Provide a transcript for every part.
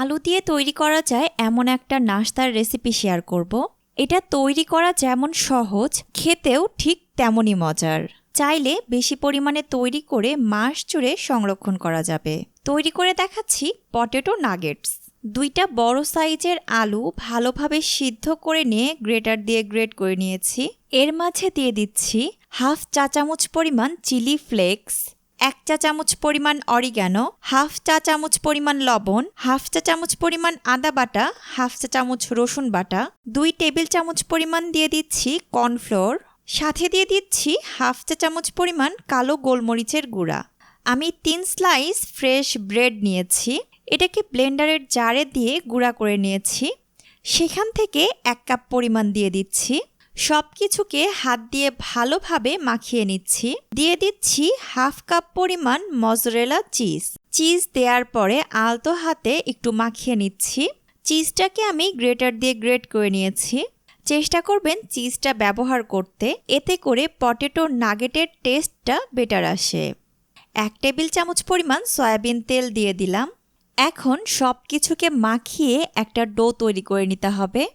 আলু দিয়ে তৈরি করা যায় এমন একটা নাস্তার রেসিপি শেয়ার করব। এটা তৈরি করা যেমন সহজ, খেতেও ঠিক তেমনই মজার। চাইলে বেশি পরিমাণে তৈরি করে মাস জুড়ে সংরক্ষণ করা যাবে। তৈরি করে দেখাচ্ছি পটেটো নাগেটস দুইটা বড় সাইজের আলু ভালোভাবে সিদ্ধ করে নিয়ে গ্রেটার দিয়ে গ্রেট করে নিয়েছি। এর মাঝে দিয়ে দিচ্ছি হাফ চা চামচ পরিমাণ চিলি ফ্লেক্স এক চা চামচ পরিমাণ অরিগ্যানো, হাফ চা চামচ পরিমাণ লবণ, হাফ চা চামচ পরিমাণ আদা বাটা, হাফ চা চামচ রসুন বাটা, দুই টেবিল চামচ পরিমাণ দিয়ে দিচ্ছি কর্নফ্লোর, সাথে দিয়ে দিচ্ছি হাফ চা চামচ পরিমাণ কালো গোলমরিচের গুঁড়া। আমি তিন স্লাইস ফ্রেশ ব্রেড নিয়েছি, এটাকে ব্লেন্ডারের জারে দিয়ে গুঁড়া করে নিয়েছি, সেখান থেকে এক কাপ পরিমাণ দিয়ে দিচ্ছি সব কিছুকে হাত দিয়ে ভালোভাবে মাখিয়ে নিচ্ছি। দিয়ে দিচ্ছি হাফ কাপ পরিমাণ মজরেলা চিজ। চিজ দেওয়ার পরে আলতো হাতে একটু মাখিয়ে নিচ্ছি। চিজটাকে আমি গ্রেটার দিয়ে গ্রেট করে নিয়েছি। চেষ্টা করবেন চিজটা ব্যবহার করতে। এতে করে পটেটো নাগেটের টেস্টটা বেটার আসে। এক টেবিল চামচ পরিমাণ সয়াবিন তেল দিয়ে দিলাম। এখন সব কিছুকে মাখিয়ে একটা ডো তৈরি করে নিতে হবে।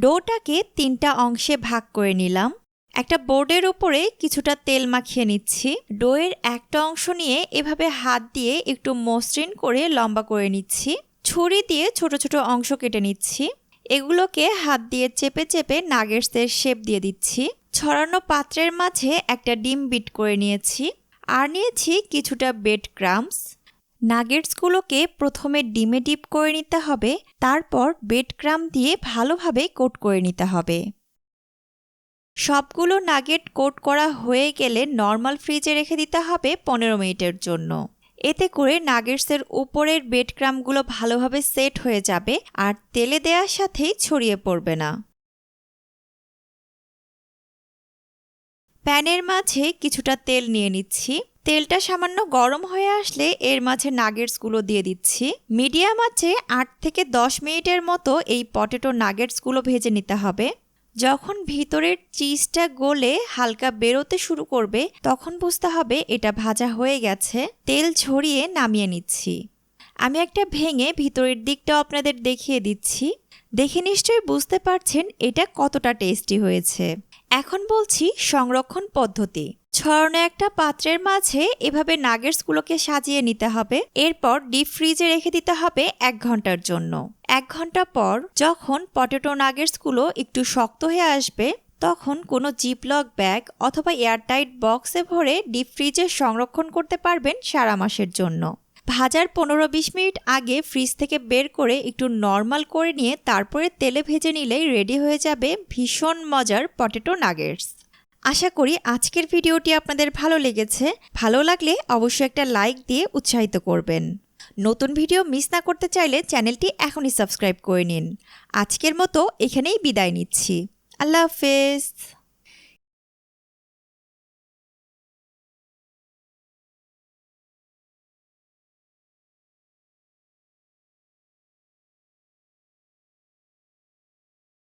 ডোটাকে তিনটা অংশে ভাগ করে নিলাম। একটা বোর্ডের উপরে কিছুটা তেল মাখিয়ে নিচ্ছি। ডোয়ের একটা অংশ নিয়ে এভাবে হাত দিয়ে একটু মসৃণ করে লম্বা করে নিচ্ছি। ছুরি দিয়ে ছোট ছোট অংশ কেটে নিচ্ছি। এগুলোকে হাত দিয়ে চেপে চেপে নাগেটসের শেপ দিয়ে দিচ্ছি। ছড়ানো পাত্রের মাঝে একটা ডিম বিট করে নিয়েছি। আর নিয়েছি কিছুটা বেড ক্রামস। নাগেটসগুলোকে প্রথমে ডিমে ডিপ করে নিতে হবে, তারপর বেড ক্রাম দিয়ে ভালোভাবে কোট করে নিতে হবে। সবগুলো নাগেট কোট করা হয়ে গেলে নর্মাল ফ্রিজে রেখে দিতে হবে পনেরো মিনিটের জন্য। এতে করে নাগেটসের উপরের বেড ক্রামগুলো ভালোভাবে সেট হয়ে যাবে আর তেলে দেওয়ার সাথেই ছড়িয়ে পড়বে না। প্যানের মাঝে কিছুটা তেল নিয়ে নিচ্ছি। তেলটা সামান্য গরম হয়ে আসলে এর মাঝে নাগেটসগুলো দিয়ে দিচ্ছি। মিডিয়াম আছে আট থেকে দশ মিনিটের মতো এই পটেটো নাগেটসগুলো ভেজে নিতে হবে। যখন ভিতরের চিজটা গলে হালকা বেরোতে শুরু করবে, তখন বুঝতে হবে এটা ভাজা হয়ে গেছে। তেল ঝরিয়ে নামিয়ে নিচ্ছি। আমি একটা ভেঙে ভিতরের দিকটাও আপনাদের দেখিয়ে দিচ্ছি। দেখে নিশ্চয়ই বুঝতে পারছেন এটা কতটা টেস্টি হয়েছে। এখন বলছি সংরক্ষণ পদ্ধতি। ছড়ানো একটা পাত্রের মাঝে এভাবে নাগেটসগুলোকে সাজিয়ে নিতে হবে। এরপর ডিপ ফ্রিজে রেখে দিতে হবে এক ঘণ্টার জন্য। এক ঘণ্টা পর যখন পটেটো নাগেটসগুলো একটু শক্ত হয়ে আসবে, তখন কোনো জিপলক ব্যাগ অথবা এয়ারটাইট বক্সে ভরে ডিপ ফ্রিজে সংরক্ষণ করতে পারবেন সারা মাসের জন্য। ভাজার পনেরো বিশ মিনিট আগে ফ্রিজ থেকে বের করে একটু নর্মাল করে নিয়ে তারপরে তেলে ভেজে নিলেই রেডি হয়ে যাবে ভীষণ মজার পটেটো নাগেটস। আশা করি আজকের ভিডিওটি আপনাদের ভালো লেগেছে। ভালো লাগলে অবশ্যই একটা লাইক দিয়ে উৎসাহিত করবেন। নতুন ভিডিও মিস না করতে চাইলে চ্যানেলটি এখনই সাবস্ক্রাইব করে নিন। আজকের মতো এখানেই বিদায় নিচ্ছি। আল্লাহ হাফেজ।